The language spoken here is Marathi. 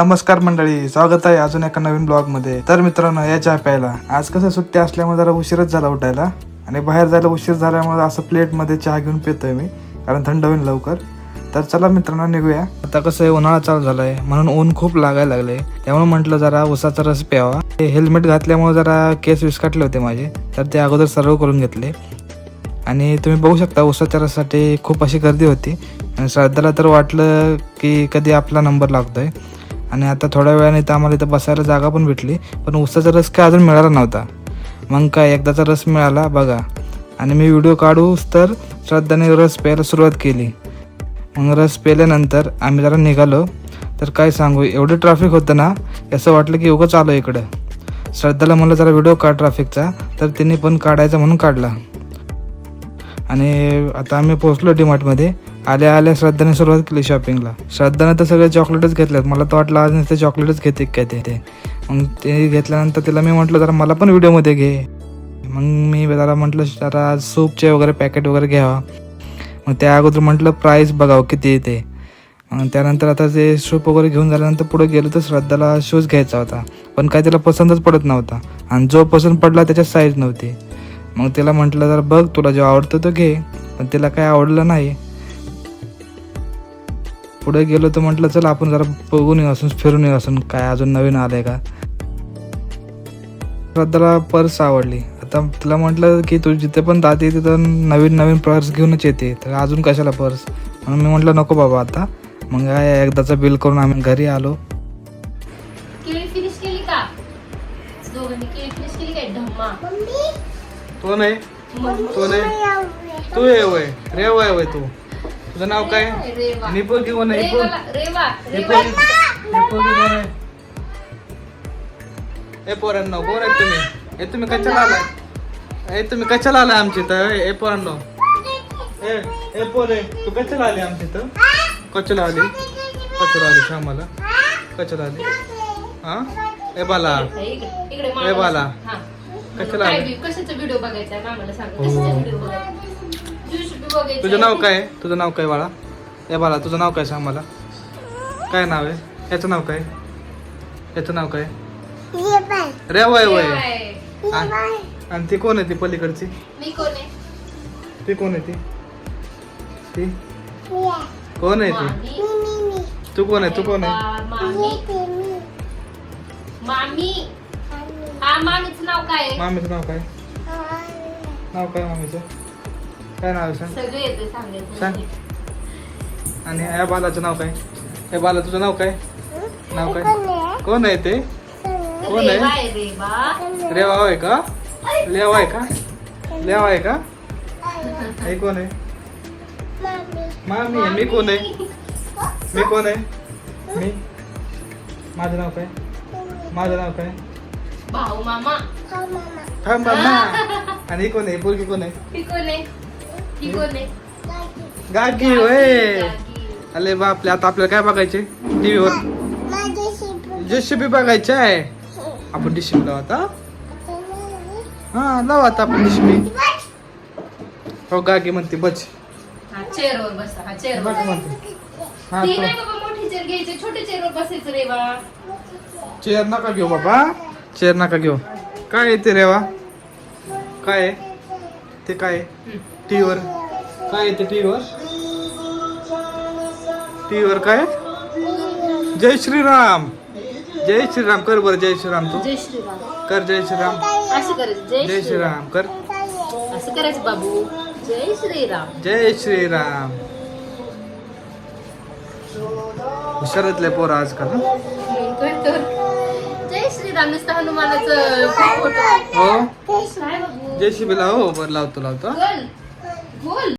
नमस्कार मंडळी स्वागत आहे अजून एका नवीन ब्लॉगमध्ये तर मित्रांनो या चहा प्यायला. आज कसं सुट्टी असल्यामुळे जरा उशीरच झाला उठायला. आणि बाहेर जायला उशीर झाल्यामुळे असं प्लेटमध्ये चहा घेऊन पितोय मी कारण थंड होईल लवकर. तर चला मित्रांनो निघूया. आता कसं आहे उन्हाळा चालू झालाय. म्हणून ऊन खूप लागायला लागले त्यामुळे म्हटलं जरा उसाचा रस प्यावा. हे हेल्मेट घातल्यामुळे जरा केस विस्कटले होते माझे. तर ते अगोदर सर्व करून घेतले. आणि तुम्ही बघू शकता उसाच्या रसासाठी खूप अशी गर्दी होती. आणि श्रद्धाला तर वाटलं की कधी आपला नंबर लागतोय. आणि आता थोड्या वेळाने तर आम्हाला इथं बसायला जागा पण भेटली पण उसाचा रस काय अजून मिळाला नव्हता. मग काय एकदाचा रस मिळाला बघा. आणि मी व्हिडिओ काढूच तर श्रद्धाने रस प्यायला सुरुवात केली. मग रस प्यायल्यानंतर आम्ही जरा निघालो. तर काय सांगू एवढं ट्रॅफिक होतं ना असं वाटलं की उगंच आलो इकडं. श्रद्धाला म्हणलं जरा व्हिडिओ काढ ट्रॅफिकचा तर तिने पण काढायचा म्हणून काढला. आणि आता आम्ही पोहोचलो डीमार्टमध्ये आल्या आल्या श्रद्धाने सुरुवात केली शॉपिंगला श्रद्धाने तर सगळे चॉकलेटच घेतलेत. मला तर वाटलं आज नुसते चॉकलेटच घेते काय ते ते. मग ते घेतल्यानंतर तिला मी म्हटलं जरा मला पण व्हिडिओमध्ये घे. मग मी जरा म्हटलं जरा सूपचे वगैरे पॅकेट वगैरे घ्यावा. मग त्या अगोदर म्हटलं प्राईस बघावं किती येते मग त्यानंतर आता ते सूप वगैरे घेऊन झाल्यानंतर पुढे गेलो तर श्रद्धाला शूज घ्यायचा होता. पण काय त्याला पसंतच पडत नव्हता. आणि जो पसंत पडला त्याच्यात साईज नव्हती. मग तिला म्हटलं जरा बघ तुला जो आवडतो तो घे. पण तिला काय आवडलं नाही. पुढे गेलो तर म्हटलं चल आपण जरा बघून येऊ असून फिरून येऊ असून काय अजून नवीन आलंय का? श्रद्धाला पर्स आवडली. आता तिला म्हटलं की तू जिथे पण जाते तिथं नवीन नवीन पर्स घेऊनच येते. तर अजून कशाला पर्स? म्हणून मी म्हटलं नको बाबा आता. मग काय एकदाचं बिल करून आम्ही घरी आलो. केळी फिनिश केली का? दोघांनी केळी फिनिश केली काय? धम्मा. तो नाही. तो नाही. तू ये वय रे वय वय तू. तुझं नाव काय? निपोगी कोण आहे. ए पोरांनो कोण आहे तुम्ही. हे तुम्ही कशाला आलाय? ए तुम्ही कशाला आलाय आमच्या इथं? ए पोरांनो. ए पोरे तू कशाला आली आमच्या इथं? कशाला आली? कशाला आली सांग मला कशाला आली? हा? ए बाला. ए बाला. हा. कशाला आले? कशाचा व्हिडिओ बघायचा मामाला सांग. हो. कशाचा व्हिडिओ बघायचा? तुझं नाव काय आहे? तुझं नाव काय बाळा? ए बाळा तुझं नाव काय सांग मला? काय नाव आहे? याचं नाव काय? याचं नाव काय? रे वय वय. आणि ती कोण आहे ती पलीकडची? मी कोण आहे? ती कोण आहे ती? ती? कोण आहे ती? तू कोण आहे? तू कोण आहे? रेवा, मामी. मामी. हा मामीचं नाव काय आहे? मामीचं नाव काय? नाव काय मामीचं? काय नाव आहे सांग? सगळे येते सांगायचं. सांग. आणि या बालाचं नाव काय? हे बाला तुझं नाव काय? नाव काय? कोण आहे ते? कोण आहे? रेवा आहे रेवा. रेवा आहे का? लेवा आहे का? लेवा आहे का? हे कोण आहे? मामी मी कोण आहे? मी कोण आहे? मी? माझं नाव काय? माझं नाव काय? भाऊ मामा. हा मामा. आणि कोण आहे? पोरगी कोण आहे? कोण आहे? ही कोण आहे गागी गागी. अरे बापले आता आपल्याला काय बघायचे? टीव्हीवर? जेसीबी बघायचे आहे. आपण डिशिबी लावू आता. हा लावा आता आपण डिशिबी हो गागी म्हणते बच हा बसा हा बघ म्हणते. हा ती तो. नाही बाबा मोठी चेअर घ्यायची. छोटी चेअर वर बसायचं रे बा. चेअर नका घेऊ बाबा. चेअर नका घेऊ. काय आहे ते रेवा काय आहे? ते काय टीव्हीवर काय आहे ते टीव्हीवर टीव्हीवर काय? जय श्रीराम. जय श्रीराम. कर बरं जय श्रीराम तू. जय श्रीराम. कर जय श्रीराम. असं करायचं जय जय श्रीराम. श्रीराम. कर. असं करायचं बाबू. जय श्रीराम. जय श्रीराम. हुशारातले पोरं आजकाल हं? कर, कर. जय श्रीराम. नुसतं हनुमानाचं फोटो हो? काय बाबू? जेसीबी लाव हो लावतो लावतो गोल.